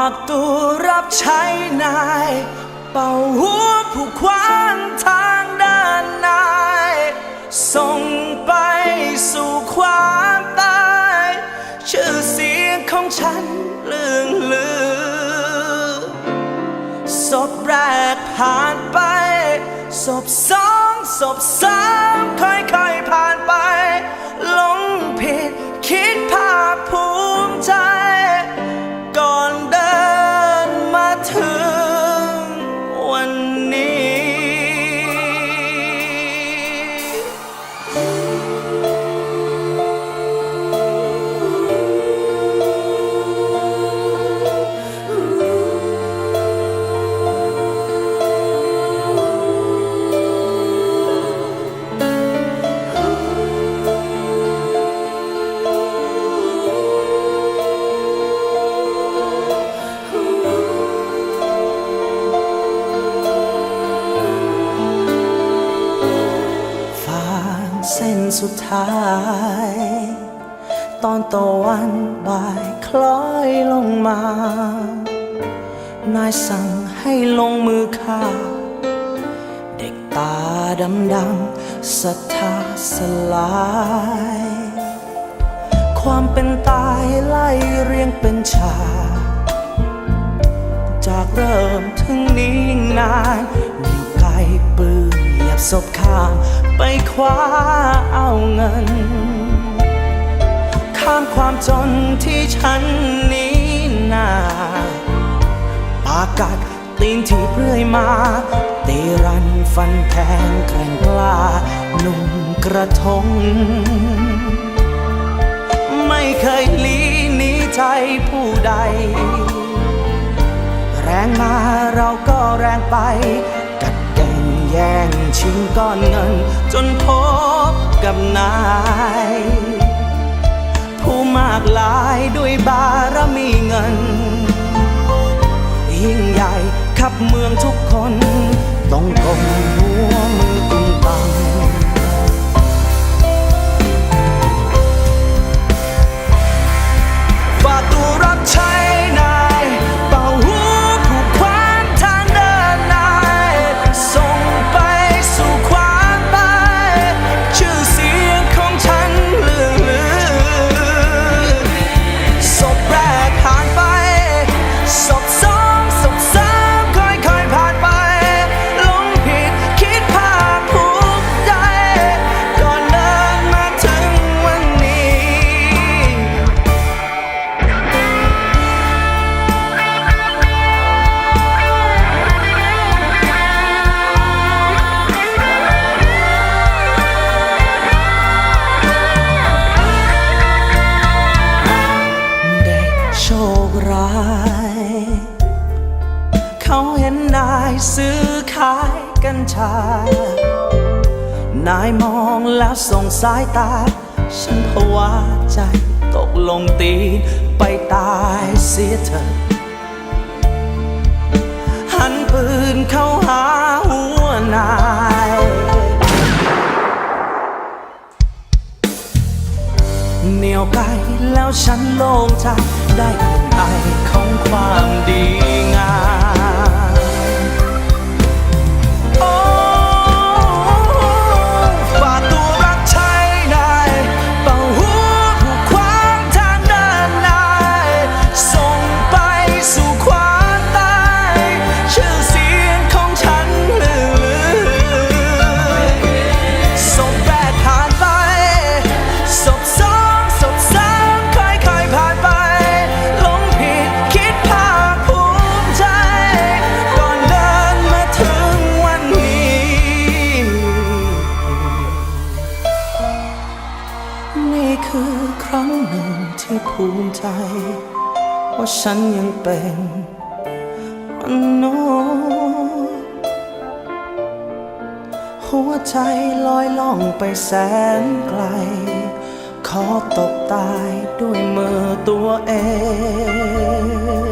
ากตัวรับใช้นาย เป่าหัวผู้ขวางทางเดินนาย ส่งไปสู่ความตาย ชื่อเสียงของฉันเลื่องลือศพแรกผ่านไปศพสองศพสามค ท้าย ตอนตะวันบ่ายคล้อยลงมา นายสั่งให้ลงมือฆ่า เด็กตาดำดำๆศรัทธาสลาย ความเป็นตายไล่เรียงเป็นฉากจากเริ่มถึงนี้นานนิ้วไกลปืนเหยียบศพข้าม ไปคว้าเอาเงิน ข้ามความจนที่ฉันนี้นาปากัดตีนที่เรื่อยมาตีรันฟันแทงแกร่งกล้าหนุ่มกระทง ไม่เคยหลีหนีใจผู้ใด แรงมาเราก็แรงไป แย่งชิงก้อนเงิน จนพบกับนาย ผู้มากลายด้วยบารมีเงิน ยิ่งใหญ่ขับเมืองทุกคนต้อง เขาเห็นนายซื้อขายกัญชา นายมองแล้วส่งสายตา ฉันภาวะใจตกลงตีนไปตายเสียเถิดหันปืนเข้าหาหัวนายเหนียวไกลแล้วฉันโล่งใจได้กลิ่นไอของความดีงาม ครั้งหนึ่งที่ภูมิใจ ว่าฉันยังเป็นมนุษย์หัวใจลอยล่องไปแสนไกล ขอตกตายด้วยมือตัวเอง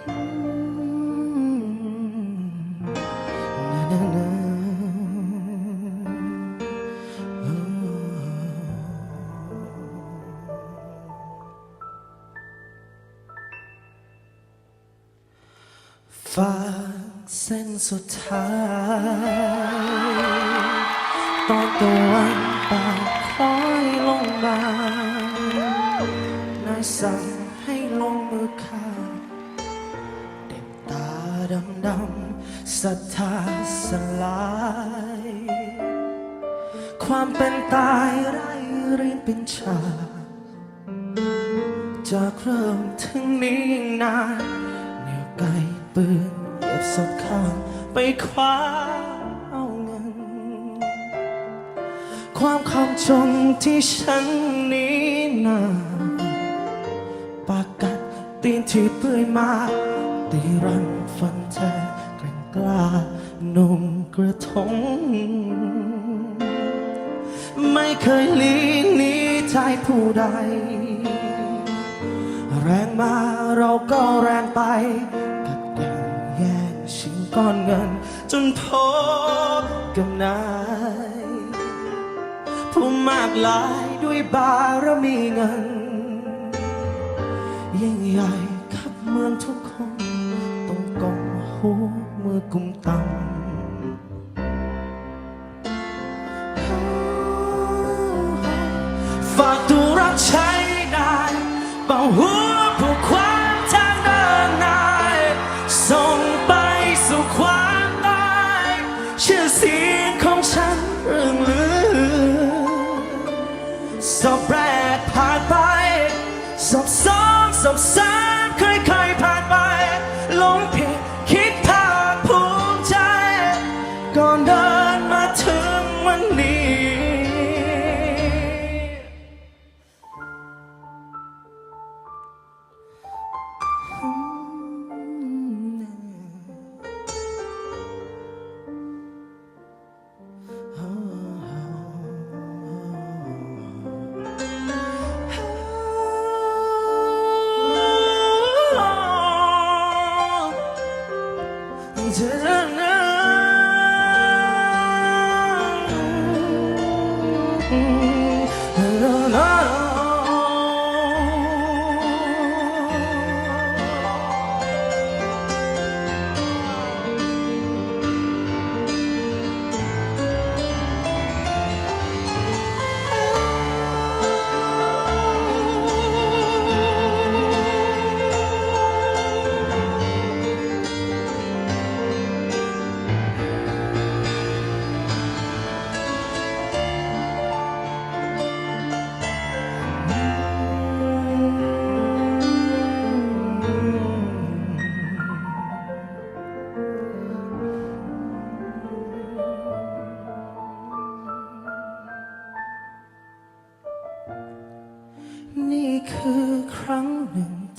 ฝากเส้นสุดท้าย ตอนตะวันปากคล้อยลงมางนายสัง ดำศรัทธาสลาย ความเป็นตายไร้เรียนเป็นชา จากเริ่มถึงนี้ยังนานเหนี่ยวไกลปืนเหยียบศพข้างไปคว้าเอาเงิน ความคำชมที่ฉันนี้นาปากกัดตีนที่เปื่อยมาตีรันฟันแทง กล้าหนุ่มกระทง ไม่เคยหลีหนีใจผู้ใด แรงมาเราก็แรงไป กัดแกล้งแย่งชิงก้อนเงิน จนพบกับนายผู้มากลายด้วยบารมีเงิน ยิ่งใหญ่ขับเมืองทุกคนต้องกองหัว มือกุมต่ำฝาก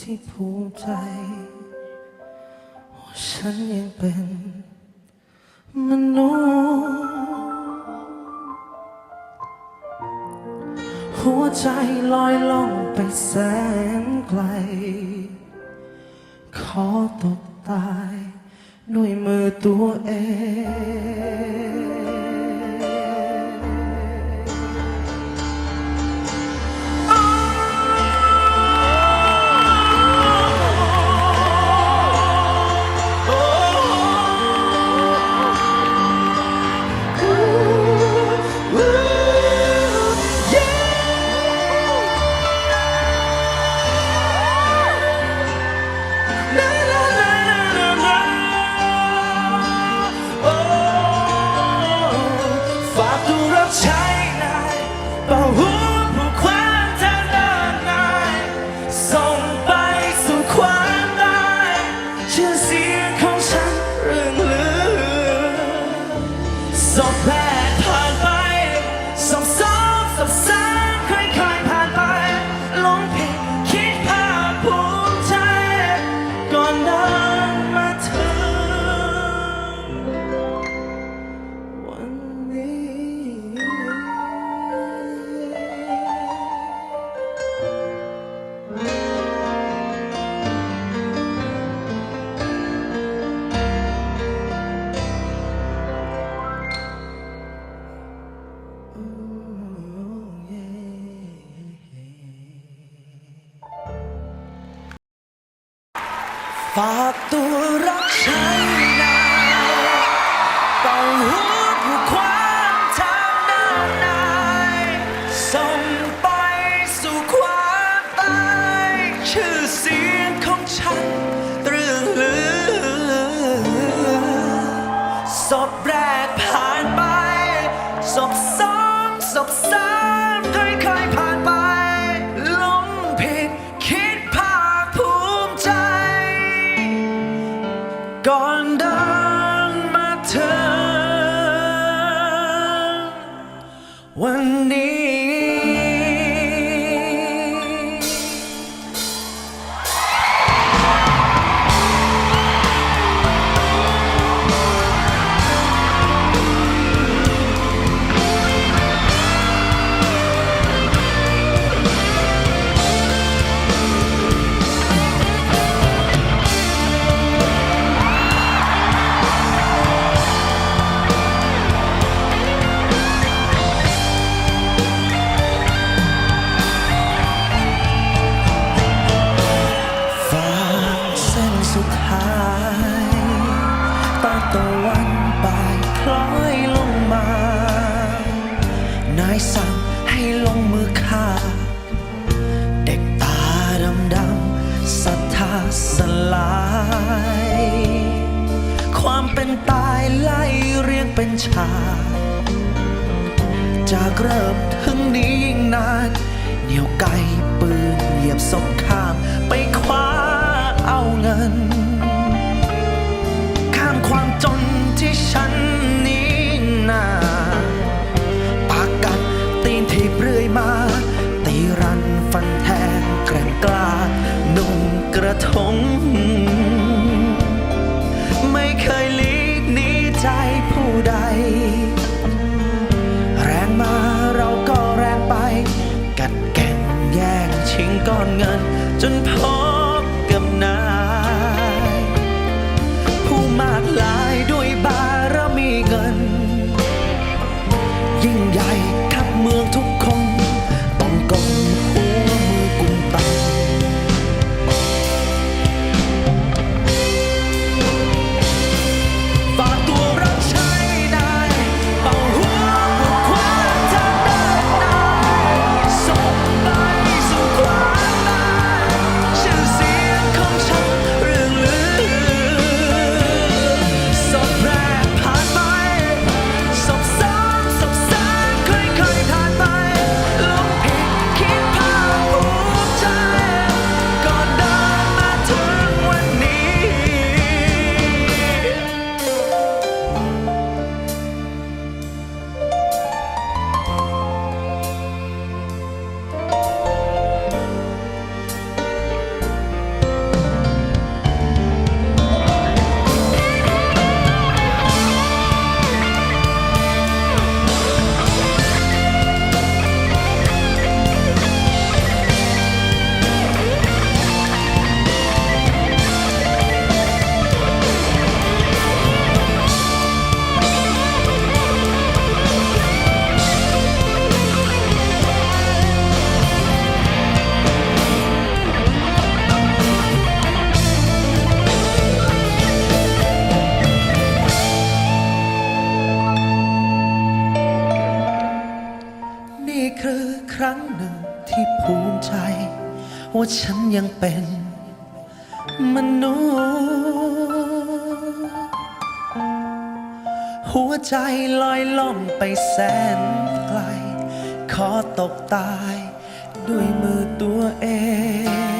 ที่ภูมิใจว่าฉันยังเป็นมนุษย์หัวใจลอยล่องไปแสนไกล ขอตกตายด้วยมือตัวเอง Fatura China. gone down. เหนี่ยวไกปืนเหยียบศพข้ามไปคว้าเอาเงิน ข้ามความจนที่ฉัน มนุษย์ หัวใจลอยล่องไปแสนไกล ขอตกตายด้วยมือตัวเอง